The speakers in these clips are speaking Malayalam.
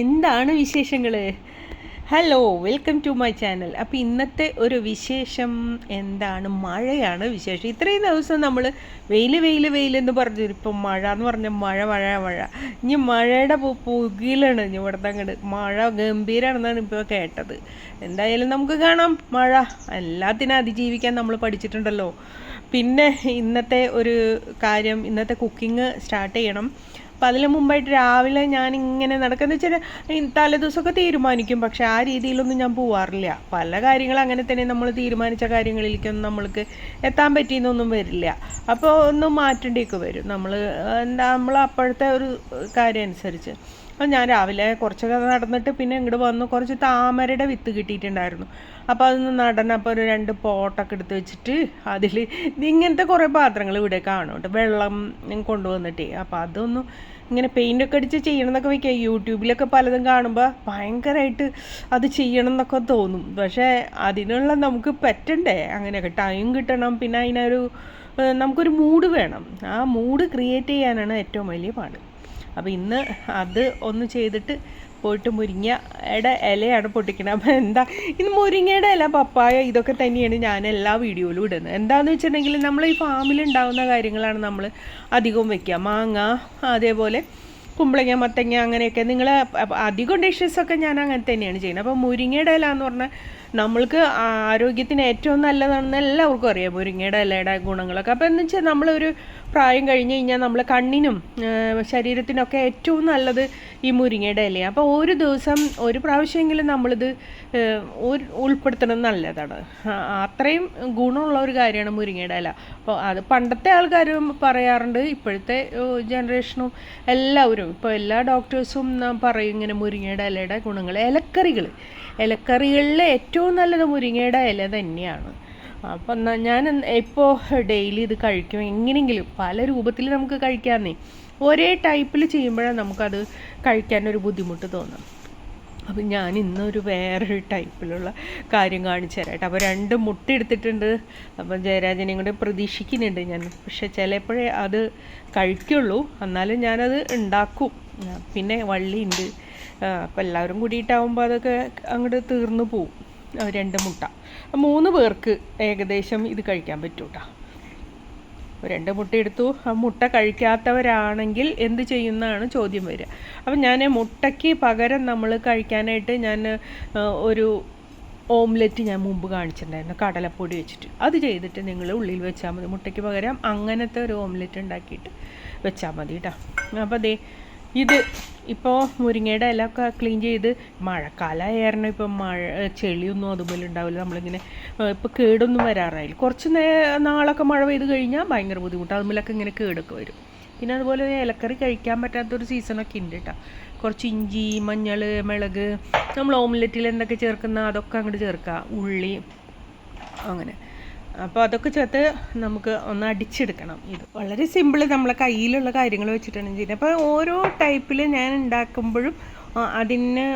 എന്താണ് വിശേഷങ്ങൾ hello welcome to my channel അപ്പോൾ ഇന്നത്തെ ഒരു വിശേഷം എന്താണ്? മഴയാണ് വിശേഷം. ഇത്രയും ദിവസം നമ്മൾ വെയിൽ വെയിൽ എന്ന് പറഞ്ഞു ഇപ്പം മഴ എന്ന് പറഞ്ഞ മഴ മഴ മഴ. ഇനി മഴയുടെ പുകയിലാണ് ഇനി ഇവിടുത്തെ അങ്ങോട്ട് മഴ ഗംഭീരമാണെന്നാണ് ഇപ്പോൾ കേട്ടത്. എന്തായാലും നമുക്ക് കാണാം മഴ. എല്ലാത്തിനും അതിജീവിക്കാൻ നമ്മൾ പഠിച്ചിട്ടുണ്ടല്ലോ. പിന്നെ ഇന്നത്തെ ഒരു കാര്യം ഇന്നത്തെ കുക്കിംഗ് സ്റ്റാർട്ട് ചെയ്യണം. അപ്പം അതിന് മുമ്പായിട്ട് രാവിലെ ഞാൻ ഇങ്ങനെ നടക്കുന്ന വെച്ചാൽ തലേദിവസമൊക്കെ തീരുമാനിക്കും. പക്ഷെ ആ രീതിയിലൊന്നും ഞാൻ പോവാറില്ല. പല കാര്യങ്ങളും അങ്ങനെ തന്നെ നമ്മൾ തീരുമാനിച്ച കാര്യങ്ങളിലേക്കൊന്നും നമ്മൾക്ക് എത്താൻ പറ്റിയെന്നൊന്നും വരില്ല. അപ്പോൾ ഒന്ന് മാറ്റേണ്ടിയൊക്കെ വരും. നമ്മൾ എന്താ നമ്മൾ അപ്പോഴത്തെ ഒരു കാര്യം അനുസരിച്ച്. അപ്പം ഞാൻ രാവിലെ കുറച്ചൊക്കെ നടന്നിട്ട് പിന്നെ ഇങ്ങോട്ട് വന്നു. കുറച്ച് താമരയുടെ വിത്ത് കിട്ടിയിട്ടുണ്ടായിരുന്നു. അപ്പോൾ അതൊന്ന് നടണം അപ്പോൾ ഒരു രണ്ട് പോട്ടൊക്കെ എടുത്ത് വെച്ചിട്ട് അതിൽ ഇങ്ങനത്തെ കുറേ പാത്രങ്ങൾ ഇവിടെ കാണും കേട്ടോ വെള്ളം കൊണ്ടുവന്നിട്ടേ. അപ്പോൾ അതൊന്നും ഇങ്ങനെ പെയിന്റൊക്കെ അടിച്ച് ചെയ്യണം എന്നൊക്കെ വയ്ക്കുക. യൂട്യൂബിലൊക്കെ പലതും കാണുമ്പോൾ ഭയങ്കരമായിട്ട് അത് ചെയ്യണം എന്നൊക്കെ തോന്നും. പക്ഷേ അതിനുള്ള നമുക്ക് പറ്റണ്ടേ? അങ്ങനെയൊക്കെ ടൈം കിട്ടണം. പിന്നെ അതിനൊരു നമുക്കൊരു മൂഡ് വേണം. ആ മൂഡ് ക്രിയേറ്റ് ചെയ്യാനാണ് ഏറ്റവും വലിയ പാട്. അപ്പോൾ ഇന്ന് അത് ഒന്ന് ചെയ്തിട്ട് പോയിട്ട് മുരിങ്ങയുടെ ഇലയാണ് പൊട്ടിക്കുന്നത് അപ്പോൾ എന്താ ഇന്ന് മുരിങ്ങയുടെ ഇല പപ്പായ ഇതൊക്കെ തന്നെയാണ് ഞാൻ എല്ലാ വീഡിയോയിലും ഇടുന്നത്. എന്താണെന്ന് വെച്ചിട്ടുണ്ടെങ്കിൽ നമ്മൾ ഈ ഫാമിൽ ഉണ്ടാകുന്ന കാര്യങ്ങളാണ് നമ്മൾ അധികവും വെക്കുക. മാങ്ങ അതേപോലെ കുമ്പളങ്ങ മത്തങ്ങ അങ്ങനെയൊക്കെ നിങ്ങൾ അധികം ഡിഷസൊക്കെ ഞാൻ അങ്ങനെ തന്നെയാണ് ചെയ്യുന്നത്. അപ്പോൾ മുരിങ്ങയുടെ ഇല എന്ന് പറഞ്ഞാൽ നമ്മൾക്ക് ആരോഗ്യത്തിന് ഏറ്റവും നല്ലതാണെന്ന് എല്ലാവർക്കും അറിയാം. മുരിങ്ങയുടെ ഇലയുടെ ഗുണങ്ങളൊക്കെ. അപ്പോൾ എന്ന് വെച്ചാൽ നമ്മളൊരു പ്രായം കഴിഞ്ഞ് കഴിഞ്ഞാൽ നമ്മൾ കണ്ണിനും ശരീരത്തിനൊക്കെ ഏറ്റവും നല്ലത് ഈ മുരിങ്ങയുടെ ഇലയാണ് അപ്പോൾ ഒരു ദിവസം ഒരു പ്രാവശ്യമെങ്കിലും നമ്മളിത് ഉൾപ്പെടുത്തണം നല്ലതാണ്. അത്രയും ഗുണമുള്ള ഒരു കാര്യമാണ് മുരിങ്ങയുടെ ഇല. അപ്പോൾ അത് പണ്ടത്തെ ആൾക്കാരും പറയാറുണ്ട് ഇപ്പോഴത്തെ ജനറേഷനും എല്ലാവരും ഇപ്പോൾ എല്ലാ ഡോക്ടേഴ്സും പറയും ഇങ്ങനെ മുരിങ്ങയുടെ ഇലയുടെ ഗുണങ്ങൾ ഇലക്കറികൾ ഇലക്കറികളിൽ ഏറ്റവും നല്ലത് മുരിങ്ങയുടെ ഇല തന്നെയാണ്. അപ്പം ഞാൻ ഇപ്പോൾ ഡെയിലി ഇത് കഴിക്കും. എങ്ങനെയെങ്കിലും പല രൂപത്തിൽ നമുക്ക് കഴിക്കാമെന്നേ ഒരേ ടൈപ്പിൽ ചെയ്യുമ്പോഴാണ് നമുക്കത് കഴിക്കാനൊരു ബുദ്ധിമുട്ട് തോന്നും. അപ്പം ഞാൻ ഇന്നൊരു വേറൊരു ടൈപ്പിലുള്ള കാര്യം കാണിച്ചു തരാം കേട്ടോ. അപ്പോൾ രണ്ട് മുട്ട എടുത്തിട്ടുണ്ട്. അപ്പം ജയരാജനെയും കൂടെ പ്രതീക്ഷിക്കുന്നുണ്ട് ഞാൻ. പക്ഷെ ചിലപ്പോഴേ അത് കഴിക്കുള്ളൂ. എന്നാലും ഞാനത് ഉണ്ടാക്കും. പിന്നെ വള്ളിയുണ്ട്. അപ്പം എല്ലാവരും കൂടിയിട്ടാവുമ്പോൾ അതൊക്കെ അങ്ങോട്ട് തീർന്നു പോവും. രണ്ട് മുട്ട. മൂന്ന് പേർക്ക് ഏകദേശം ഇത് കഴിക്കാൻ പറ്റൂ കേട്ടോ രണ്ട് മുട്ട എടുത്തു. ആ മുട്ട കഴിക്കാത്തവരാണെങ്കിൽ എന്ത് ചെയ്യുന്നതാണ് ചോദ്യം വരിക. അപ്പം ഞാൻ മുട്ടയ്ക്ക് പകരം നമ്മൾ കഴിക്കാനായിട്ട് ഞാൻ ഒരു ഓംലെറ്റ് ഞാൻ മുമ്പ് കാണിച്ചിട്ടുണ്ടായിരുന്നു. കടലപ്പൊടി വെച്ചിട്ട്. അത് ചെയ്തിട്ട് നിങ്ങൾ ഉള്ളിൽ വെച്ചാൽ മതി. മുട്ടയ്ക്ക് പകരം അങ്ങനത്തെ ഒരു ഓംലെറ്റ് ഉണ്ടാക്കിയിട്ട് വെച്ചാൽ മതി കേട്ടോ അപ്പോൾ ദേ ഇത് ഇപ്പോൾ മുരിങ്ങയുടെ ഒക്കെ ക്ലീൻ ചെയ്ത് മഴക്കാലമായിരുന്നു ഇപ്പോൾ മഴ ചെളിയൊന്നും അതുപോലെ ഉണ്ടാവില്ല. നമ്മളിങ്ങനെ ഇപ്പോൾ കേടൊന്നും വരാറായില്ല. കുറച്ച് നേ നാളൊക്കെ മഴ പെയ്ത് കഴിഞ്ഞാൽ ഭയങ്കര ബുദ്ധിമുട്ട്. അതുമല്ലൊക്കെ ഇങ്ങനെ കേടൊക്കെ വരും. പിന്നെ അതുപോലെ ഇലക്കറി കഴിക്കാൻ പറ്റാത്തൊരു സീസണൊക്കെ ഉണ്ട് കേട്ടോ കുറച്ച് ഇഞ്ചി മഞ്ഞൾ മിളക് നമ്മൾ ഓംലെറ്റിൽ എന്തൊക്കെ ചേർക്കുന്ന അതൊക്കെ അങ്ങോട്ട് ചേർക്കുക ഉള്ളി അങ്ങനെ. അപ്പോൾ അതൊക്കെ ചേർത്ത് നമുക്ക് ഒന്ന് അടിച്ചെടുക്കണം. ഇത് വളരെ സിമ്പിൾ നമ്മളെ കയ്യിലുള്ള കാര്യങ്ങൾ വെച്ചിട്ടാണ് ചെയ്യുന്നത്. അപ്പോൾ ഓരോ ടൈപ്പിൽ ഞാൻ ഉണ്ടാക്കുമ്പോഴും അതിന്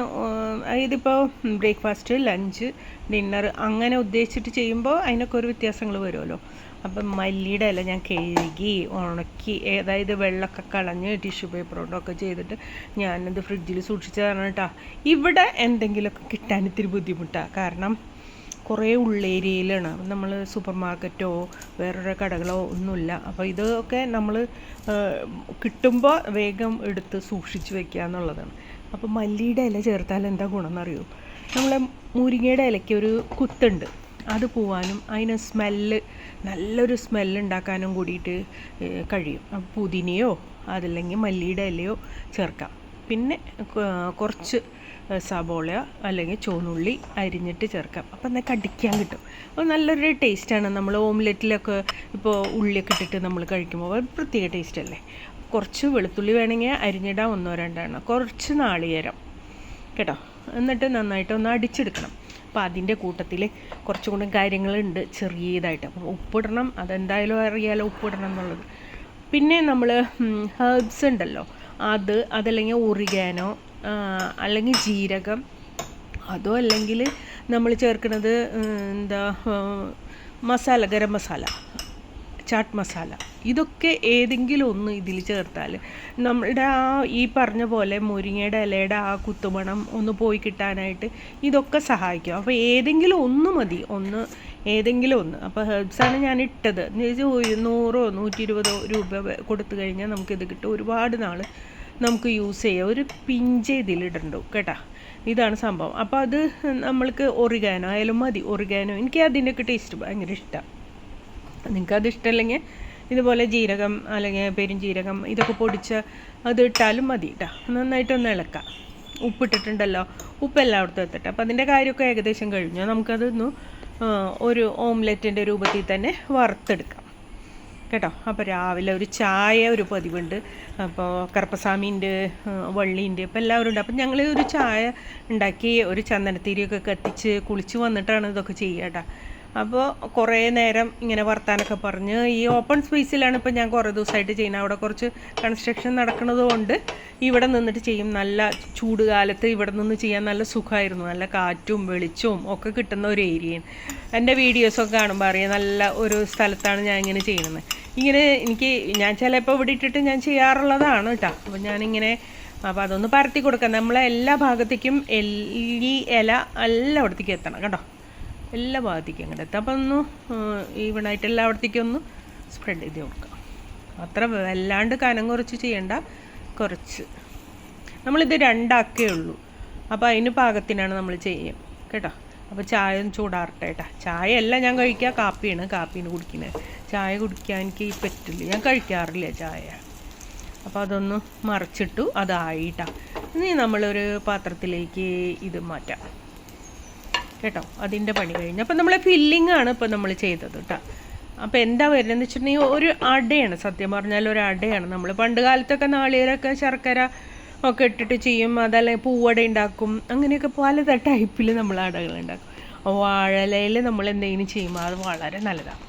ഇതിപ്പോൾ ബ്രേക്ക്ഫാസ്റ്റ് ലഞ്ച് ഡിന്നർ അങ്ങനെ ഉദ്ദേശിച്ചിട്ട് ചെയ്യുമ്പോൾ അതിനൊക്കെ ഒരു വ്യത്യാസങ്ങൾ വരുമല്ലോ. അപ്പം മല്ലിയുടെ ഇല ഞാൻ കഴുകി ഉണക്കി അതായത് വെള്ളമൊക്കെ കളഞ്ഞ് ടിഷ്യൂ പേപ്പർ കൊണ്ടൊക്കെ ചെയ്തിട്ട് ഞാനത് ഫ്രിഡ്ജിൽ സൂക്ഷിച്ചതാണ് കേട്ടോ ഇവിടെ എന്തെങ്കിലുമൊക്കെ കിട്ടാൻ ഇത്തിരി ബുദ്ധിമുട്ടാണ് കാരണം കുറേ ഉള്ളേരിയയിലാണ്. നമ്മൾ സൂപ്പർ മാർക്കറ്റോ വേറൊരു കടകളോ ഒന്നുമില്ല. അപ്പോൾ ഇതൊക്കെ നമ്മൾ കിട്ടുമ്പോൾ വേഗം എടുത്ത് സൂക്ഷിച്ച് വെക്കുക എന്നുള്ളതാണ്. അപ്പോൾ മല്ലിയുടെ ഇല ചേർത്താൽ എന്താ ഗുണം എന്നറിയോ? നമ്മളെ മുരിങ്ങയുടെ ഇലയ്ക്ക് ഒരു കുത്തുണ്ട്. അത് പോവാനും അതിന് സ്മെല്ല് നല്ലൊരു സ്മെല്ല് ഉണ്ടാക്കാനും കൂടിയിട്ട് കഴിയും. അപ്പോൾ പുതിനയോ അതല്ലെങ്കിൽ മല്ലിയുടെ ഇലയോ ചേർക്കാം. പിന്നെ കുറച്ച് സബോള അല്ലെങ്കിൽ ചുവന്നുള്ളി അരിഞ്ഞിട്ട് ചേർക്കാം. അപ്പം എന്നാൽ കടിക്കാൻ കിട്ടും. അപ്പോൾ നല്ലൊരു ടേസ്റ്റാണ് നമ്മൾ ഓംലെറ്റിലൊക്കെ ഇപ്പോൾ ഉള്ളിയൊക്കെ ഇട്ടിട്ട് നമ്മൾ കഴിക്കുമ്പോൾ പ്രത്യേക ടേസ്റ്റ് അല്ലേ? കുറച്ച് വെളുത്തുള്ളി വേണമെങ്കിൽ അരിഞ്ഞിടാം ഒന്നോ രണ്ടെണ്ണം കുറച്ച് നാളികേരം. കേട്ടോ? എന്നിട്ട് നന്നായിട്ട് ഒന്ന് അടിച്ചെടുക്കണം. അപ്പോൾ അതിന്റെ കൂട്ടത്തിൽ കുറച്ചും കൂടി കാര്യങ്ങളുണ്ട് ചെറിയതായിട്ട്. അപ്പം ഉപ്പിടണം. അതെന്തായാലും അറിയാലോ ഉപ്പിടണം എന്നുള്ളത്. പിന്നെ നമ്മൾ ഹേർബ്സ് ഉണ്ടല്ലോ. അത് അതല്ലെങ്കിൽ ഒറിഗാനോ അല്ലെങ്കിൽ ജീരകം. അതോ അല്ലെങ്കിൽ നമ്മൾ ചേർക്കുന്നത് എന്താ മസാല ഗരം മസാല ചാട്ട് മസാല. ഇതൊക്കെ ഏതെങ്കിലും ഒന്ന് ഇതിൽ ചേർത്താൽ നമ്മുടെ ആ ഈ പറഞ്ഞ പോലെ മുരിങ്ങയുടെ ഇലയുടെ ആ കുത്തുമണം ഒന്ന് പോയി കിട്ടാനായിട്ട് ഇതൊക്കെ സഹായിക്കും. അപ്പോൾ ഏതെങ്കിലും ഒന്ന് മതി. ഒന്ന് ഏതെങ്കിലും ഒന്ന്. അപ്പോൾ ഹെർബ്സാണ് ഞാൻ ഇട്ടത്. എന്ന് വെച്ചാൽ നൂറോ നൂറ്റി ഇരുപതോ രൂപ കൊടുത്തു കഴിഞ്ഞാൽ നമുക്കിത് കിട്ടും. ഒരുപാട് നാൾ നമുക്ക് യൂസ് ചെയ്യാം. ഒരു പിഞ്ച് ഇതിലിടണ്ടു കേട്ടോ. ഇതാണ് സംഭവം. അപ്പോൾ അത് നമ്മൾക്ക് ഒറിഗാനോ ആയാലും മതി. ഒറിഗാനോ എനിക്ക് അതിന്റെയൊക്കെ ടേസ്റ്റ് ഭയങ്കര ഇഷ്ടമാണ് അത് ഇഷ്ടമല്ലെങ്കിൽ ഇതുപോലെ ജീരകം അല്ലെങ്കിൽ പെരുംജീരകം ഇതൊക്കെ പൊടിച്ച് അത് ഇട്ടാലും മതി കേട്ടോ നന്നായിട്ടൊന്ന് ഇളക്കാം ഉപ്പിട്ടിട്ടുണ്ടല്ലോ. ഉപ്പ് എല്ലായിടത്തും എത്തട്ടെ അപ്പോൾ അതിന്റെ കാര്യമൊക്കെ ഏകദേശം കഴിഞ്ഞു. നമുക്കതൊന്ന് ഒരു ഓംലെറ്റിന്റെ രൂപത്തിൽ തന്നെ വറുത്തെടുക്കാം. കേട്ടോ. അപ്പോൾ രാവിലെ ഒരു ചായ ഒരു പതിവുണ്ട്. അപ്പോൾ കറുപ്പസ്വാമീന്റെ വള്ളീന്റെ അപ്പോൾ എല്ലാവരും ഉണ്ട്. അപ്പം ഞങ്ങൾ ഒരു ചായ ഉണ്ടാക്കി ഒരു ചന്ദനത്തിരിയൊക്കെ കത്തിച്ച് കുളിച്ച് വന്നിട്ടാണ് ഇതൊക്കെ ചെയ്യുക കേട്ടോ അപ്പോൾ കുറേ നേരം ഇങ്ങനെ വർത്താനൊക്കെ പറഞ്ഞ് ഈ ഓപ്പൺ സ്പേസിലാണ് ഇപ്പോൾ ഞാൻ കുറേ ദിവസമായിട്ട് ചെയ്യുന്നത്. അവിടെ കുറച്ച് കൺസ്ട്രക്ഷൻ നടക്കുന്നത് കൊണ്ട് ഇവിടെ നിന്നിട്ട് ചെയ്യും. നല്ല ചൂട് കാലത്ത് ഇവിടെ നിന്ന് ചെയ്യാൻ നല്ല സുഖമായിരുന്നു. നല്ല കാറ്റും വെളിച്ചവും ഒക്കെ കിട്ടുന്ന ഒരു ഏരിയയാണ് എന്റെ വീഡിയോസൊക്കെ കാണുമ്പോൾ അറിയാം നല്ല ഒരു സ്ഥലത്താണ് ഞാൻ ഇങ്ങനെ ചെയ്യുന്നത്. ഇങ്ങനെ എനിക്ക് ഞാൻ ചിലപ്പോൾ ഇവിടെ ഇട്ടിട്ട് ഞാൻ ചെയ്യാറുള്ളതാണ് കേട്ടോ. അപ്പോൾ ഞാനിങ്ങനെ അപ്പോൾ അതൊന്ന് പരത്തി കൊടുക്കാം. നമ്മളെ എല്ലാ ഭാഗത്തേക്കും എല്ലി ഇല എല്ലായിടത്തേക്കും എത്തണം കേട്ടോ. എല്ലാ ഭാഗത്തേക്കും അങ്ങോട്ട് എത്താം. അപ്പം ഒന്ന് ഈവണായിട്ട് എല്ലായിടത്തേക്കും ഒന്ന് സ്പ്രെഡ് ചെയ്ത് കൊടുക്കാം. അത്ര വല്ലാണ്ട് കനം കുറച്ച് ചെയ്യണ്ട. കുറച്ച്. നമ്മളിത് രണ്ടാക്കേ ഉള്ളൂ. അപ്പോൾ അതിന് പാകത്തിനാണ് നമ്മൾ ചെയ്യുക. കേട്ടോ? അപ്പോൾ ചായ ഒന്ന് ചൂടാറട്ടെ കേട്ടോ? ചായ അല്ല ഞാൻ കഴിക്കുക കാപ്പിയാണ്. കാപ്പിയാണ് കുടിക്കുന്നത്. ചായ കുടിക്കാൻ എനിക്ക് പറ്റില്ല. ഞാൻ കഴിക്കാറില്ല ചായ. അപ്പോൾ അതൊന്ന് മറിച്ചിട്ടു അതായിട്ടാണ് ഇനി നമ്മളൊരു പാത്രത്തിലേക്ക് ഇത് മാറ്റാം. കേട്ടോ അതിന്റെ പണി കഴിഞ്ഞു. അപ്പം നമ്മൾ ഫില്ലിംഗ് ആണ് ഇപ്പം നമ്മൾ ചെയ്തത് കേട്ടോ അപ്പോൾ എന്താ വരുന്നതെന്ന് വെച്ചിട്ടുണ്ടെങ്കിൽ ഒരു അടയാണ് സത്യം പറഞ്ഞാൽ ഒരു അടയാണ്. നമ്മൾ പണ്ട് കാലത്തൊക്കെ നാളികേരമൊക്കെ ശർക്കര ഒക്കെ ഇട്ടിട്ട് ചെയ്യും അതല്ലെങ്കിൽ പൂവട ഉണ്ടാക്കും. അങ്ങനെയൊക്കെ പല ടൈപ്പിൽ നമ്മൾ അടകൾ ഉണ്ടാക്കും. വാഴലയിൽ നമ്മൾ എന്തെങ്കിലും ചെയ്യുമ്പോൾ അത് വളരെ നല്ലതാണ്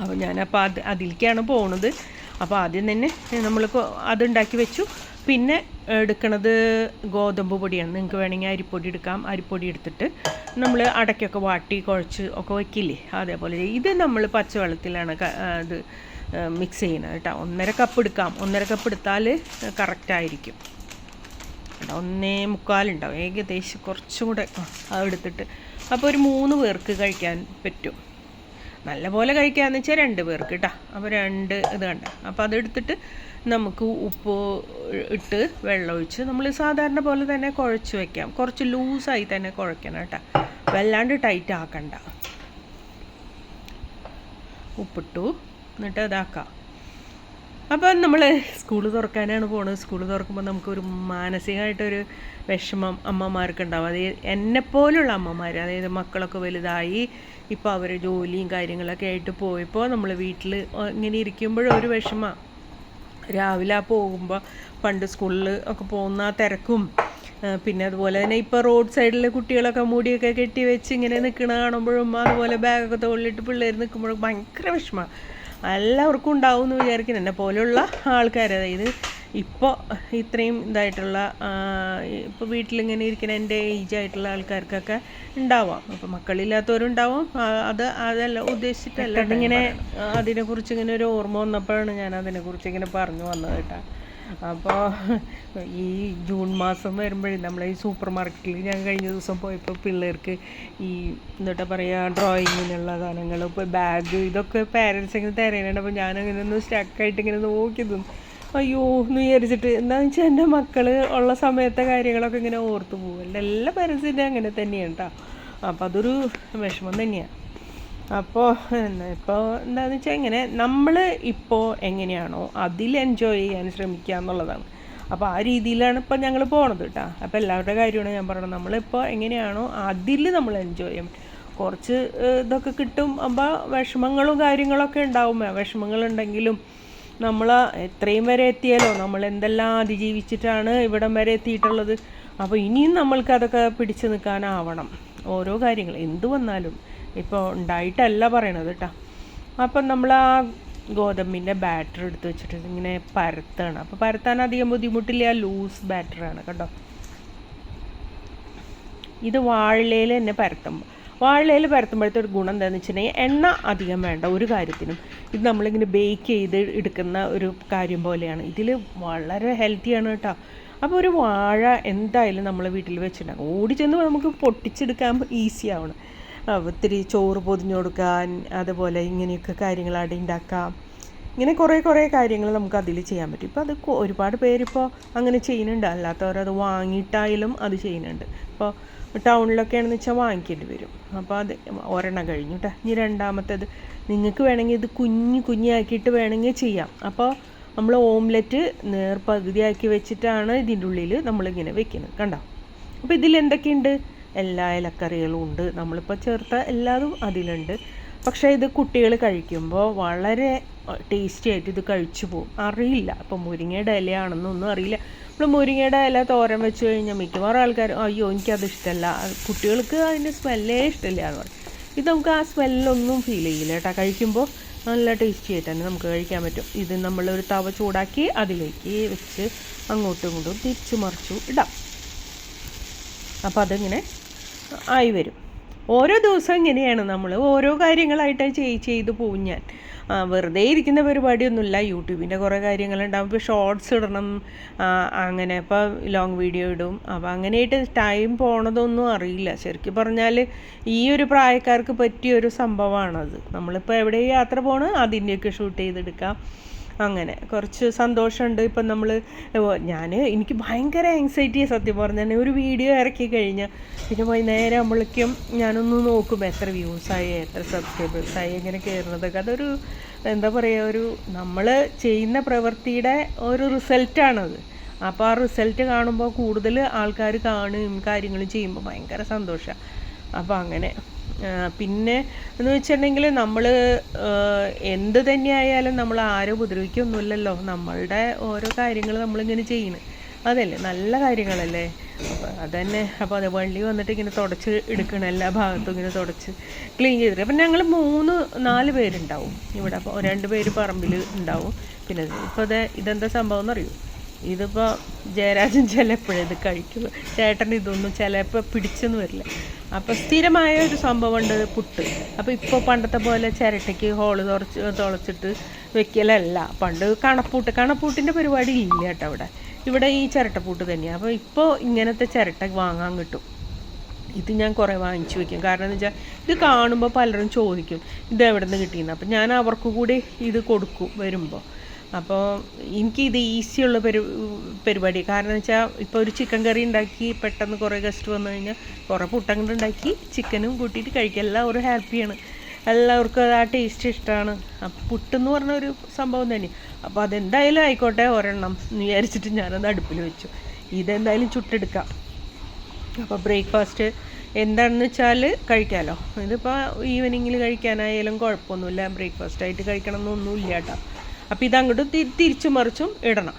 അപ്പോൾ ഞാനപ്പോൾ അത് അതിലേക്കാണ് പോണത്. അപ്പോൾ ആദ്യം തന്നെ നമ്മൾ അതുണ്ടാക്കി വെച്ചു. പിന്നെ എടുക്കണത് ഗോതമ്പ് പൊടിയാണ്. നിങ്ങൾക്ക് വേണമെങ്കിൽ അരിപ്പൊടി എടുക്കാം. അരിപ്പൊടി എടുത്തിട്ട് നമ്മൾ അടയ്ക്കൊക്കെ വാട്ടി കുഴച്ച് ഒക്കെ വയ്ക്കില്ലേ അതേപോലെ. ഇത് നമ്മൾ പച്ചവെള്ളത്തിലാണ് ഇത് മിക്സ് ചെയ്യുന്നത് കേട്ടോ. ഒന്നര കപ്പ് എടുക്കാം. ഒന്നര കപ്പ് എടുത്താൽ കറക്റ്റായിരിക്കും ഒന്നേ മുക്കാലുണ്ടാവും ഏകദേശം കുറച്ചും കൂടെ എടുത്തിട്ട്. അപ്പോൾ ഒരു മൂന്ന് പേർക്ക് കഴിക്കാൻ പറ്റും. നല്ലപോലെ കഴിക്കാമെന്ന് വെച്ചാൽ രണ്ട് പേർക്ക് കേട്ടോ അപ്പോൾ രണ്ട് ഇത് കണ്ട. അപ്പോൾ അതെടുത്തിട്ട് നമുക്ക് ഉപ്പ് ഇട്ട് വെള്ളം ഒഴിച്ച് നമ്മൾ സാധാരണ പോലെ തന്നെ കുഴച്ച് വെക്കാം. കുറച്ച് ലൂസായി തന്നെ കുഴക്കണം കേട്ടോ. വല്ലാണ്ട് ടൈറ്റ് ആക്കണ്ട. ഉപ്പിട്ടു. എന്നിട്ട് ഇതാക്കാം. അപ്പോൾ നമ്മൾ സ്കൂൾ തുറക്കാനാണ് പോണത്. സ്കൂൾ തുറക്കുമ്പോൾ നമുക്കൊരു മാനസികമായിട്ടൊരു വിഷമം അമ്മമാർക്ക് ഉണ്ടാവും അതായത് എന്നെപ്പോലുള്ള അമ്മമാർ അതായത് മക്കളൊക്കെ വലുതായി ഇപ്പോൾ അവർ ജോലിയും കാര്യങ്ങളൊക്കെ ആയിട്ട് പോയപ്പോൾ നമ്മൾ വീട്ടിൽ ഇങ്ങനെ ഇരിക്കുമ്പോഴും ഒരു വിഷമമാണ് രാവിലെ ആ പോകുമ്പോൾ പണ്ട് സ്കൂളിൽ ഒക്കെ പോകുന്ന ആ തിരക്കും. പിന്നെ അതുപോലെ തന്നെ ഇപ്പോൾ റോഡ് സൈഡിൽ കുട്ടികളൊക്കെ മുടിയൊക്കെ കെട്ടി വെച്ച് ഇങ്ങനെ നിൽക്കണ കാണുമ്പോഴും അതുപോലെ ബാഗൊക്കെ തോളിലിട്ട് പിള്ളേർ നിൽക്കുമ്പോഴും ഭയങ്കര വിഷമമാണ് എല്ലാവർക്കും ഉണ്ടാവും എന്ന് വിചാരിക്കുന്നു. എന്നെ പോലെയുള്ള ആൾക്കാർ അതായത് ഇപ്പോൾ ഇത്രയും ഇതായിട്ടുള്ള ഇപ്പോൾ വീട്ടിലിങ്ങനെ ഇരിക്കുന്ന എന്റെ ഏജ് ആയിട്ടുള്ള ആൾക്കാർക്കൊക്കെ ഉണ്ടാവാം. അപ്പോൾ മക്കളില്ലാത്തവരുണ്ടാവും. ആ, അത് അതല്ല ഉദ്ദേശിച്ചിട്ടല്ല. ഇങ്ങനെ അതിനെക്കുറിച്ച് ഇങ്ങനെ ഒരു ഓർമ്മ വന്നപ്പോഴാണ് ഞാൻ അതിനെക്കുറിച്ച് ഇങ്ങനെ പറഞ്ഞു വന്നത് കേട്ടോ. അപ്പോൾ ഈ ജൂൺ മാസം വരുമ്പോഴേ നമ്മൾ ഈ സൂപ്പർ മാർക്കറ്റിൽ ഞാൻ കഴിഞ്ഞ ദിവസം പോയപ്പോൾ പിള്ളേർക്ക് ഈ എന്നിട്ട് പറയുക ഡ്രോയിങ്ങിനുള്ള സാധനങ്ങൾ ഇപ്പോൾ ബാഗ് ഇതൊക്കെ പാരൻസ് ഇങ്ങനെ തരാനുണ്ട് അപ്പോൾ ഞാനങ്ങനെ ഒന്ന് സ്റ്റക്കായിട്ട് ഇങ്ങനെ നോക്കി നിന്നു അയ്യോ എന്ന് വിചാരിച്ചിട്ട് എന്താണെന്ന് വെച്ചാൽ എന്റെ മക്കൾ ഉള്ള സമയത്തെ കാര്യങ്ങളൊക്കെ ഇങ്ങനെ ഓർത്തു പോകും എല്ലാ പാരൻസിന്റെ അങ്ങനെ തന്നെയാണ് കേട്ടോ അപ്പോൾ അതൊരു വിഷമം തന്നെയാണ് അപ്പോൾ ഇപ്പോൾ എന്താണെന്ന് വെച്ചാൽ ഇങ്ങനെ നമ്മൾ ഇപ്പോൾ എങ്ങനെയാണോ അതിൽ എൻജോയ് ചെയ്യാൻ ശ്രമിക്കുക എന്നുള്ളതാണ് അപ്പോൾ ആ രീതിയിലാണ് ഇപ്പോൾ ഞങ്ങൾ പോണത് കേട്ടോ അപ്പോൾ എല്ലാവരുടെ കാര്യമാണ് ഞാൻ പറയുന്നത് നമ്മളിപ്പോൾ എങ്ങനെയാണോ അതിൽ നമ്മൾ എൻജോയ് ചെയ്യും കുറച്ച് ഇതൊക്കെ കിട്ടും. അപ്പോൾ വിഷമങ്ങളും കാര്യങ്ങളൊക്കെ ഉണ്ടാവും. വിഷമങ്ങളുണ്ടെങ്കിലും നമ്മൾ എത്രയും വരെ എത്തിയാലോ? നമ്മൾ എന്തെല്ലാം അതിജീവിച്ചിട്ടാണ് ഇവിടം വരെ എത്തിയിട്ടുള്ളത്? അപ്പോൾ ഇനിയും നമ്മൾക്ക് അതൊക്കെ പിടിച്ചു നിൽക്കാനാവണം. ഓരോ കാര്യങ്ങൾ. എന്തു വന്നാലും. ഇപ്പോൾ ഉണ്ടായിട്ടല്ല പറയണത് കേട്ടോ അപ്പം നമ്മൾ ആ ഗോതമ്പിന്റെ ബാറ്റർ എടുത്ത് വെച്ചിട്ട് ഇങ്ങനെ പരത്താണ്. അപ്പോൾ പരത്താൻ അധികം ബുദ്ധിമുട്ടില്ല ലൂസ് ബാറ്ററാണ് കേട്ടോ. ഇത് വാഴയിലയിൽ തന്നെ പരത്തുമ്പോൾ വാഴയിൽ പരത്തുമ്പോഴത്തെ ഒരു ഗുണം എന്താണെന്ന് വെച്ചിട്ടുണ്ടെങ്കിൽ എണ്ണ അധികം വേണ്ട ഒരു കാര്യത്തിനും. ഇത് നമ്മളിങ്ങനെ ബേക്ക് ചെയ്ത് എടുക്കുന്ന ഒരു കാര്യം പോലെയാണ്. ഇതിൽ വളരെ ഹെൽത്തിയാണ് കേട്ടോ അപ്പോൾ ഒരു വാഴ എന്തായാലും നമ്മൾ വീട്ടിൽ വെച്ചിട്ടുണ്ടാകും ഓടി ചെന്ന് നമുക്ക് പൊട്ടിച്ചെടുക്കാൻ ഈസി ആവണം. ഒത്തിരി ചോറ് പൊതിഞ്ഞു കൊടുക്കാൻ അതുപോലെ ഇങ്ങനെയൊക്കെ കാര്യങ്ങൾ അവിടെ ഉണ്ടാക്കാം. ഇങ്ങനെ കുറേ കുറേ കാര്യങ്ങൾ നമുക്ക് അതിൽ ചെയ്യാൻ പറ്റും. ഇപ്പോൾ അത് ഒരുപാട് പേരിപ്പോൾ അങ്ങനെ ചെയ്യുന്നുണ്ട്. അല്ലാത്തവർ അത് വാങ്ങിയിട്ടായാലും അത് ചെയ്യുന്നുണ്ട്. ഇപ്പോൾ ടൗണിലൊക്കെയാണെന്ന് വെച്ചാൽ വാങ്ങിക്കേണ്ടി വരും. അപ്പോൾ അത് ഒരെണ്ണം കഴിഞ്ഞു കേട്ടോ ഇനി രണ്ടാമത്തേത് നിങ്ങൾക്ക് വേണമെങ്കിൽ ഇത് കുഞ്ഞു കുഞ്ഞാക്കിയിട്ട് വേണമെങ്കിൽ ചെയ്യാം. അപ്പോൾ നമ്മൾ ഓംലെറ്റ് നേർപകുതിയാക്കി വെച്ചിട്ടാണ് ഇതിന്റെ ഉള്ളിൽ നമ്മളിങ്ങനെ വെക്കുന്നത്. കണ്ടോ? അപ്പോൾ ഇതിൽ എന്തൊക്കെയുണ്ട്? എല്ലാ ഇലക്കറികളും ഉണ്ട്. നമ്മളിപ്പോൾ ചേർത്ത എല്ലാതും അതിലുണ്ട്. പക്ഷേ ഇത് കുട്ടികൾ കഴിക്കുമ്പോൾ വളരെ ടേസ്റ്റി ആയിട്ട് ഇത് കഴിച്ചു പോകും. അറിയില്ല. അപ്പം മുരിങ്ങയുടെ ഇലയാണെന്നൊന്നും അറിയില്ല. നമ്മൾ മുരിങ്ങയുടെ ഇല തോരൻ വെച്ച് കഴിഞ്ഞാൽ മിക്കവാറും ആൾക്കാർ അയ്യോ എനിക്കത് ഇഷ്ടമല്ല കുട്ടികൾക്ക് അതിന്റെ സ്മെല്ലേ ഇഷ്ടമില്ല എന്ന് പറയും. ഇത് നമുക്ക് ആ സ്മെല്ലൊന്നും ഫീൽ ചെയ്യില്ല കേട്ടോ. കഴിക്കുമ്പോൾ നല്ല ടേസ്റ്റി ആയിട്ട് തന്നെ നമുക്ക് കഴിക്കാൻ പറ്റും. ഇത് നമ്മളൊരു തവ ചൂടാക്കി അതിലേക്ക് വെച്ച് അങ്ങോട്ടും ഇങ്ങോട്ടും തിരിച്ചു മറിച്ചു ഇടാം. അപ്പോൾ അതിങ്ങനെ ആയി വരും. ഓരോ ദിവസം ഇങ്ങനെയാണ് നമ്മൾ ഓരോ കാര്യങ്ങളായിട്ട് ചെയ് ചെയ്ത് പോകും ഞാൻ. വെറുതെ ഇരിക്കുന്ന പരിപാടിയൊന്നുമില്ല. യൂട്യൂബിന്റെ കുറേ കാര്യങ്ങളുണ്ടാവും. ഇപ്പോൾ ഷോർട്സ് ഇടണം. അങ്ങനെ ഇപ്പോൾ ലോങ് വീഡിയോ ഇടും. അപ്പോൾ അങ്ങനെയായിട്ട് ടൈം പോണതൊന്നും അറിയില്ല. ശരിക്കും പറഞ്ഞാൽ ഈ ഒരു പ്രായക്കാർക്ക് പറ്റിയ ഒരു സംഭവമാണത്. നമ്മളിപ്പോൾ എവിടെ യാത്ര പോകണം അതിന്റെയൊക്കെ ഷൂട്ട് ചെയ്തെടുക്കാം. അങ്ങനെ. കുറച്ച് സന്തോഷമുണ്ട്. ഇപ്പം നമ്മൾ ഞാൻ എനിക്ക് ഭയങ്കര ആങ്സൈറ്റി സത്യം പറഞ്ഞാൽ ഒരു വീഡിയോ ഇറക്കി കഴിഞ്ഞാൽ പിന്നെ വൈകുന്നേരം ആകുമ്പോഴേക്കും ഞാനൊന്ന് നോക്കും എത്ര വ്യൂസായി എത്ര സബ്സ്ക്രൈബേഴ്സായി എങ്ങനെ കയറുന്നതൊക്കെ അതൊരു എന്താ പറയുക ഒരു നമ്മൾ ചെയ്യുന്ന പ്രവൃത്തിയുടെ ഒരു റിസൾട്ടാണത് അപ്പോൾ ആ റിസൾട്ട് കാണുമ്പോൾ കൂടുതൽ ആൾക്കാർ കാണുകയും കാര്യങ്ങളും ചെയ്യുമ്പോൾ ഭയങ്കര സന്തോഷമാണ് അപ്പോൾ അങ്ങനെ. പിന്നെ എന്ന് വെച്ചിട്ടുണ്ടെങ്കിൽ നമ്മൾ എന്ത് തന്നെയായാലും നമ്മൾ ആരും ഉപദ്രവിക്കൊന്നുമില്ലല്ലോ. നമ്മളുടെ ഓരോ കാര്യങ്ങൾ നമ്മളിങ്ങനെ ചെയ്യുന്നു അതല്ലേ? നല്ല കാര്യങ്ങളല്ലേ? അതന്നെ. അപ്പോൾ അത് വള്ളി വന്നിട്ട് ഇങ്ങനെ തുടച്ച് എടുക്കണം എല്ലാ ഭാഗത്തും ഇങ്ങനെ തുടച്ച് ക്ലീൻ ചെയ്തിട്ട്. അപ്പം ഞങ്ങൾ മൂന്ന് നാല് പേരുണ്ടാവും. ഇവിടെ അപ്പോൾ രണ്ട് പേര് പറമ്പിൽ ഉണ്ടാവും. പിന്നെ ഇപ്പോൾ അത് ഇതെന്താ സംഭവം എന്നറിയൂ? ഇതിപ്പോൾ ജയരാജൻ ചിലപ്പോഴേ ഇത് കഴിക്കും ചേട്ടൻ ഇതൊന്നും ചിലപ്പോൾ പിടിച്ചെന്ന് വരില്ല. അപ്പോൾ സ്ഥിരമായ ഒരു സംഭവമുണ്ട് പുട്ട്. അപ്പോൾ ഇപ്പോൾ പണ്ടത്തെ പോലെ ചിരട്ടയ്ക്ക് ഹോൾ തുറച്ച് തുളച്ചിട്ട് വെക്കലല്ല. പണ്ട് കണപ്പൂട്ട് കണപ്പൂട്ടിന്റെ പരിപാടി ഇല്ല കേട്ടോ അവിടെ. ഇവിടെ ഈ ചിരട്ടപ്പൂട്ട് തന്നെയാണ് അപ്പോൾ ഇപ്പോൾ ഇങ്ങനത്തെ ചിരട്ട വാങ്ങാൻ കിട്ടും. ഇത് ഞാൻ കുറേ വാങ്ങിച്ചു വെക്കും. കാരണം എന്ന് വെച്ചാൽ ഇത് കാണുമ്പോൾ പലരും ചോദിക്കും ഇത് എവിടെ നിന്ന് കിട്ടിയെന്ന് അപ്പം ഞാൻ അവർക്ക് കൂടി ഇത് കൊടുക്കും വരുമ്പോൾ അപ്പോൾ എനിക്കിത് ഈസിയുള്ള പരി പരിപാടി. കാരണം വെച്ചാൽ ഇപ്പോൾ ഒരു ചിക്കൻ കറി ഉണ്ടാക്കി പെട്ടെന്ന് കുറേ ഗസ്റ്റ് വന്നു കഴിഞ്ഞാൽ കുറേ പുട്ടങ്ങോട്ട് ഉണ്ടാക്കി ചിക്കനും കൂട്ടിയിട്ട് കഴിക്കുക എല്ലാവരും ഹാപ്പിയാണ്. എല്ലാവർക്കും ആ ടേസ്റ്റ് ഇഷ്ടമാണ് അപ്പം പുട്ടെന്ന് പറഞ്ഞ ഒരു സംഭവം തന്നെ. അപ്പോൾ അതെന്തായാലും ആയിക്കോട്ടെ ഒരെണ്ണം എന്ന് വിചാരിച്ചിട്ട് ഞാനത് അടുപ്പിൽ വെച്ചു. ഇതെന്തായാലും ചുട്ടെടുക്കാം. അപ്പോൾ ബ്രേക്ക്ഫാസ്റ്റ് എന്താണെന്ന് വെച്ചാൽ കഴിക്കാമല്ലോ ഇതിപ്പോൾ ഈവനിങ്ങിൽ കഴിക്കാനായാലും കുഴപ്പമൊന്നുമില്ല. ബ്രേക്ക്ഫാസ്റ്റ് ആയിട്ട് കഴിക്കണം എന്നൊന്നുമില്ല കേട്ടോ. അപ്പോൾ ഇതങ്ങോട്ട് തിരിച്ചു മറിച്ചും ഇടണം.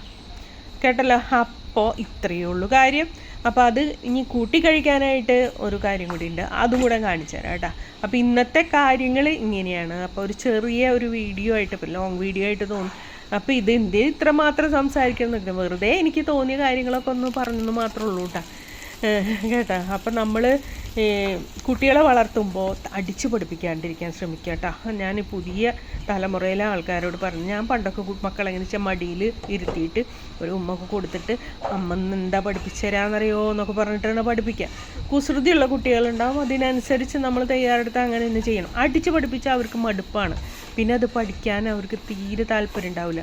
കേട്ടല്ലോ? അപ്പോൾ ഇത്രയേ ഉള്ളൂ കാര്യം. അപ്പോൾ അത് ഇനി കൂട്ടി കഴിക്കാനായിട്ട് ഒരു കാര്യം കൂടി ഉണ്ട്. അതും കൂടെ കാണിച്ചു തരാം കേട്ടോ. അപ്പോൾ ഇന്നത്തെ കാര്യങ്ങൾ ഇങ്ങനെയാണ്. അപ്പോൾ ഒരു ചെറിയ ഒരു വീഡിയോ ആയിട്ട് ഇപ്പോൾ ലോങ് വീഡിയോ ആയിട്ട് തോന്നും. അപ്പോൾ ഇത് എന്തിന് ഇത്ര മാത്രം സംസാരിക്കാൻ വെറുതെ എനിക്ക് തോന്നിയ കാര്യങ്ങളൊക്കെ ഒന്ന് പറഞ്ഞെന്ന് മാത്രമേ ഉള്ളൂ കേട്ടോ. കേട്ടോ. അപ്പം നമ്മൾ കുട്ടികളെ വളർത്തുമ്പോൾ അടിച്ചു പഠിപ്പിക്കാണ്ടിരിക്കാൻ ശ്രമിക്കുക കേട്ടോ. ഞാൻ പുതിയ തലമുറയിലെ ആൾക്കാരോട് പറഞ്ഞു ഞാൻ പണ്ടൊക്കെ മക്കളെ എങ്ങനെ വെച്ചാൽ മടിയിൽ ഇരുത്തിയിട്ട് ഒരു ഉമ്മക്ക് കൊടുത്തിട്ട് അമ്മ എന്താ പഠിപ്പിച്ചു തരാമെന്നറിയോ എന്നൊക്കെ പറഞ്ഞിട്ടാണ് പഠിപ്പിക്കുക. കുസൃതിയുള്ള കുട്ടികളുണ്ടാവും. അതിനനുസരിച്ച് നമ്മൾ തയ്യാറെടുത്ത് അങ്ങനെ തന്നെ ചെയ്യണം. അടിച്ച് പഠിപ്പിച്ചാൽ അവർക്ക് മടുപ്പാണ്. പിന്നെ അത് പഠിക്കാൻ അവർക്ക് തീരെ താല്പര്യം ഉണ്ടാവില്ല.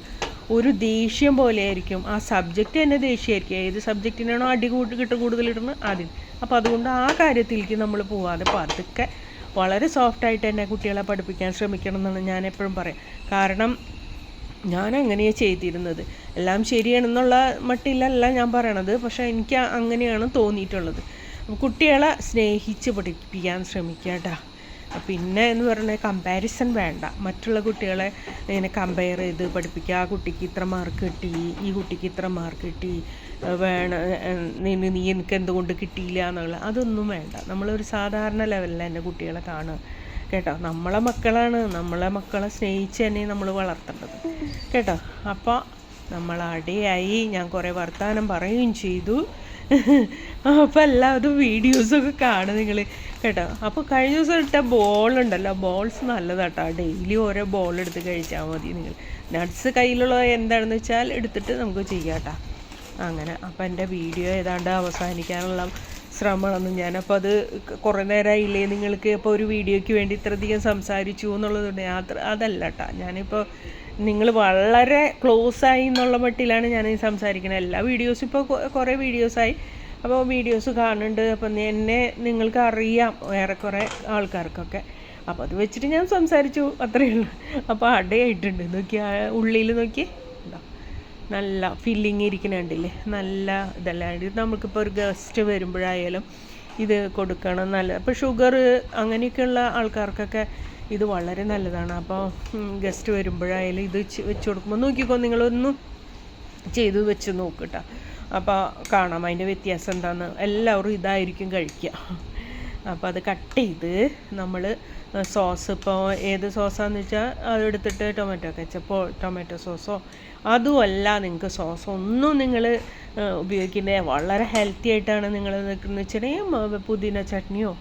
ഒരു ദേഷ്യം പോലെ ആയിരിക്കും ആ സബ്ജക്റ്റ് തന്നെ ദേഷ്യമായിരിക്കും ഏത് സബ്ജക്റ്റിനാണോ അടി കൂട്ട് കിട്ടും കൂടുതലിടുന്നത് അതിന് അപ്പോൾ അതുകൊണ്ട് ആ കാര്യത്തിലേക്ക് നമ്മൾ പോവാതെ പതുക്കെ വളരെ സോഫ്റ്റായിട്ട് തന്നെ കുട്ടികളെ പഠിപ്പിക്കാൻ ശ്രമിക്കണം എന്നാണ് ഞാൻ എപ്പോഴും പറയാം. കാരണം ഞാൻ അങ്ങനെയാണ് ചെയ്തിരുന്നത്. എല്ലാം ശരിയാണെന്നുള്ള മട്ടില്ലല്ല ഞാൻ പറയണത്. പക്ഷേ എനിക്ക് അങ്ങനെയാണ് തോന്നിയിട്ടുള്ളത്. കുട്ടികളെ സ്നേഹിച്ച് പഠിപ്പിക്കാൻ ശ്രമിക്കുക കേട്ടോ പിന്നെ എന്ന് പറഞ്ഞാൽ കമ്പാരിസൺ വേണ്ട. മറ്റുള്ള കുട്ടികളെ ഇങ്ങനെ കമ്പയർ ചെയ്ത് പഠിപ്പിക്കുക. ആ കുട്ടിക്ക് ഇത്ര മാർക്ക് കിട്ടി ഈ കുട്ടിക്ക് ഇത്ര മാർക്ക് കിട്ടി വേണം നീ നീ എനിക്ക് എന്തുകൊണ്ട് കിട്ടിയില്ല എന്നുള്ള അതൊന്നും വേണ്ട. നമ്മളൊരു സാധാരണ ലെവലിൽ തന്നെ കുട്ടികളെ കാണുക. കേട്ടോ? നമ്മളെ മക്കളാണ്. നമ്മളെ മക്കളെ സ്നേഹിച്ച് തന്നെ നമ്മൾ വളർത്തേണ്ടത്. കേട്ടോ? അപ്പോൾ നമ്മൾ അടിയായി. ഞാൻ കുറേ വർത്തമാനം പറയുകയും ചെയ്തു. അപ്പോൾ എല്ലാവരും വീഡിയോസൊക്കെ കാണും നിങ്ങൾ കേട്ടോ? അപ്പോൾ കഴിഞ്ഞ ദിവസം ഇട്ട ബോൾ ഉണ്ടല്ലോ. ബോൾസ് നല്ലതാട്ടോ. ഡെയിലി ഓരോ ബോൾ എടുത്ത് കഴിച്ചാൽ മതി നിങ്ങൾ നട്ട്സ് കയ്യിലുള്ളത് എന്താണെന്ന് വെച്ചാൽ എടുത്തിട്ട് നമുക്ക് ചെയ്യാം കേട്ടോ അങ്ങനെ. അപ്പോൾ എന്റെ വീഡിയോ ഏതാണ്ട് അവസാനിക്കാനുള്ള ശ്രമമാണ് ഞാനപ്പോൾ അത് കുറേ നേരമായില്ലേ നിങ്ങൾക്ക്? ഇപ്പോൾ ഒരു വീഡിയോയ്ക്ക് വേണ്ടി ഇത്രയധികം സംസാരിച്ചു എന്നുള്ളതുകൊണ്ട് അത്ര അതല്ല കേട്ടോ ഞാനിപ്പോൾ നിങ്ങൾ വളരെ ക്ലോസ് ആയി എന്നുള്ള മട്ടിലാണ് ഞാൻ സംസാരിക്കുന്നത്. എല്ലാ വീഡിയോസും ഇപ്പോൾ കുറേ വീഡിയോസായി അപ്പോൾ വീഡിയോസ് കാണുന്നുണ്ട്. അപ്പം എന്നെ നിങ്ങൾക്ക് അറിയാം ഏറെക്കുറെ ആൾക്കാർക്കൊക്കെ. അപ്പോൾ അത് വെച്ചിട്ട് ഞാൻ സംസാരിച്ചു. അത്രയേ ഉള്ളൂ. അപ്പോൾ അടയായിട്ടുണ്ട്. നോക്കി ഉള്ളിൽ നോക്കി നല്ല ഫില്ലിങ് ഇരിക്കുന്നുണ്ടില്ലേ? നല്ല ഇതല്ലാണ്ട് ഇത് നമുക്കിപ്പോൾ ഒരു ഗസ്റ്റ് വരുമ്പോഴായാലും ഇത് കൊടുക്കണം. നല്ല അപ്പോൾ ഷുഗർ അങ്ങനെയൊക്കെയുള്ള ആൾക്കാർക്കൊക്കെ ഇത് വളരെ നല്ലതാണ്. അപ്പോൾ ഗസ്റ്റ് വരുമ്പോഴായാലും ഇത് വെച്ച് കൊടുക്കുമ്പോൾ നോക്കിക്കോ നിങ്ങളൊന്ന് ചെയ്ത് വെച്ച് നോക്കട്ടോ. അപ്പോൾ കാണാം അതിന്റെ വ്യത്യാസം എന്താണെന്ന് എല്ലാവരും ഇതായിരിക്കും കഴിക്കുക അപ്പോൾ അത് കട്ട് ചെയ്ത് നമ്മൾ സോസ് ഇപ്പോൾ ഏത് സോസാന്ന് വെച്ചാൽ അത് എടുത്തിട്ട് ടൊമാറ്റോ കെച്ചപ്പോ ടൊമാറ്റോ സോസോ അതുമല്ല നിങ്ങൾക്ക് സോസ് ഒന്നും നിങ്ങൾ ഉപയോഗിക്കുന്നത് വളരെ ഹെൽത്തി ആയിട്ടാണ് നിങ്ങൾ നിൽക്കുന്നത് വെച്ചിട്ടുണ്ടെങ്കിൽ പുതിന ചട്നിയോ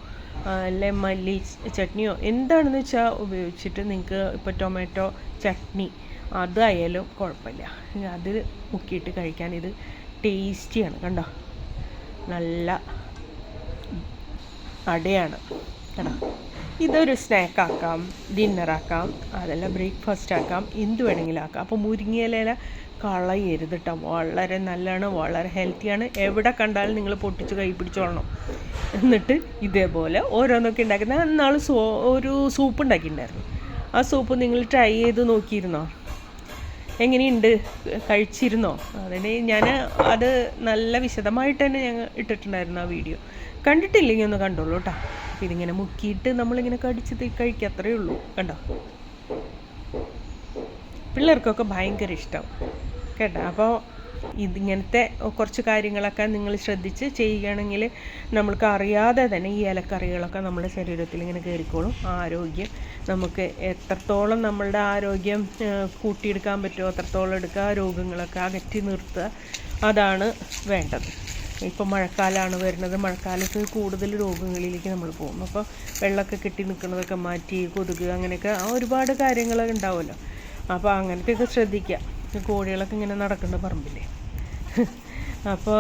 മല്ലി ചട്നിയോ എന്താണെന്ന് വെച്ചാൽ ഉപയോഗിച്ചിട്ട് നിങ്ങൾക്ക് ഇപ്പോൾ ടൊമാറ്റോ ചട്നി അതായാലും കുഴപ്പമില്ല അത് മുക്കിയിട്ട് കഴിക്കാൻ ഇത് ടേസ്റ്റിയാണ് കണ്ടോ? നല്ല അടയാണ് കേട്ടോ ഇതൊരു സ്നാക്ക് ആക്കാം ഡിന്നറാക്കാം അതല്ല ബ്രേക്ക്ഫാസ്റ്റ് ആക്കാം എന്ത് വേണമെങ്കിലും ആക്കാം. അപ്പോൾ മുരിങ്ങയില കളയരുത് കേട്ടോ വളരെ നല്ലതാണ് വളരെ ഹെൽത്തിയാണ് എവിടെ കണ്ടാലും നിങ്ങൾ പൊട്ടിച്ച് കൈ പിടിച്ചോളണം. എന്നിട്ട് ഇതേപോലെ ഓരോന്നൊക്കെ ഉണ്ടാക്കുന്ന എന്നാൾ സോ ഒരു സൂപ്പ് ഉണ്ടാക്കിയിട്ടുണ്ടായിരുന്നു. ആ സൂപ്പ് നിങ്ങൾ ട്രൈ ചെയ്ത് നോക്കിയിരുന്നോ? എങ്ങനെയുണ്ട്? കഴിച്ചിരുന്നോ? അതിന് ഞാൻ അത് നല്ല വിശദമായിട്ട് തന്നെ ഞങ്ങൾ ഇട്ടിട്ടുണ്ടായിരുന്നു ആ വീഡിയോ കണ്ടിട്ടില്ലെങ്കിൽ ഒന്ന് കണ്ടോളൂ കേട്ടോ ഇതിങ്ങനെ മുക്കിയിട്ട് നമ്മളിങ്ങനെ കടിച്ച് കഴിക്കുക അത്രയേ ഉള്ളൂ. കണ്ടോ? പിള്ളേർക്കൊക്കെ ഭയങ്കര ഇഷ്ടം. കേട്ടോ? അപ്പോൾ ഇതിങ്ങനത്തെ കുറച്ച് കാര്യങ്ങളൊക്കെ നിങ്ങൾ ശ്രദ്ധിച്ച് ചെയ്യുകയാണെങ്കിൽ നമ്മൾക്ക് അറിയാതെ തന്നെ ഈ ഇലക്കറികളൊക്കെ നമ്മുടെ ശരീരത്തിൽ ഇങ്ങനെ കയറിക്കോളും. ആരോഗ്യം നമുക്ക് എത്രത്തോളം നമ്മളുടെ ആരോഗ്യം കൂട്ടിയെടുക്കാൻ പറ്റുമോ അത്രത്തോളം എടുക്കുക രോഗങ്ങളൊക്കെ അകറ്റി നിർത്തുക അതാണ് വേണ്ടത്. ഇപ്പോൾ മഴക്കാലമാണ് വരുന്നത്. മഴക്കാലത്ത് കൂടുതൽ രോഗങ്ങളിലേക്ക് നമ്മൾ പോകും അപ്പോൾ വെള്ളമൊക്കെ കെട്ടി നിൽക്കുന്നതൊക്കെ മാറ്റി കൊതുക് അങ്ങനെയൊക്കെ ഒരുപാട് കാര്യങ്ങൾ ഉണ്ടാവുമല്ലോ. അപ്പോൾ അങ്ങനത്തെയൊക്കെ ശ്രദ്ധിക്കുക കോഴികളൊക്കെ ഇങ്ങനെ നടക്കേണ്ട പറമ്പില്ലേ. അപ്പോൾ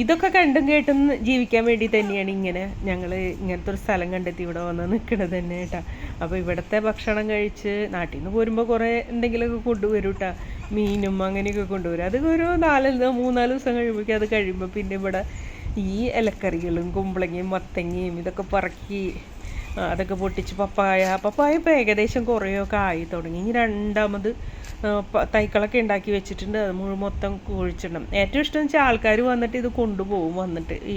ഇതൊക്കെ കണ്ടും കേട്ടും ജീവിക്കാൻ വേണ്ടി തന്നെയാണ് ഇങ്ങനെ ഞങ്ങൾ ഇങ്ങനത്തെ ഒരു സ്ഥലം കണ്ടെത്തി ഇവിടെ വന്ന് നിൽക്കണത് തന്നെ കേട്ടോ. അപ്പോൾ ഇവിടുത്തെ ഭക്ഷണം കഴിച്ച് നാട്ടിൽ നിന്ന് പോരുമ്പോൾ കുറേ എന്തെങ്കിലുമൊക്കെ കൊണ്ടുവരും കേട്ടോ. മീനും അങ്ങനെയൊക്കെ കൊണ്ടുവരും. അത് ഒരു നാല് മൂന്നാൽ ദിവസം കഴിയുമ്പോഴേക്കും അത് കഴിയുമ്പോൾ പിന്നെ ഇവിടെ ഈ ഇലക്കറികളും കുമ്പളങ്ങയും മത്തങ്ങയും ഇതൊക്കെ പറക്കി അതൊക്കെ പൊട്ടിച്ച് പപ്പായ. പപ്പായ ഇപ്പോൾ ഏകദേശം കുറേയൊക്കെ ആയി തുടങ്ങി. ഇനി രണ്ടാമത് തൈക്കളൊക്കെ ഉണ്ടാക്കി വെച്ചിട്ടുണ്ട്. അത് മുഴുവൻ മൊത്തം കുഴിച്ചിടണം. ഏറ്റവും ഇഷ്ടം വെച്ചാൽ ആൾക്കാർ വന്നിട്ട് ഇത് കൊണ്ടുപോകും വന്നിട്ട്. ഈ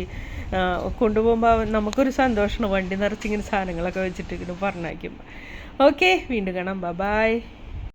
കൊണ്ടുപോകുമ്പോൾ നമുക്കൊരു സന്തോഷമാണ്. വണ്ടി നിറച്ചിങ്ങനെ സാധനങ്ങളൊക്കെ വെച്ചിട്ട് ഇങ്ങനെ പറഞ്ഞയക്കും ഓക്കെ വീണ്ടും കാണാം. ബ ബായ്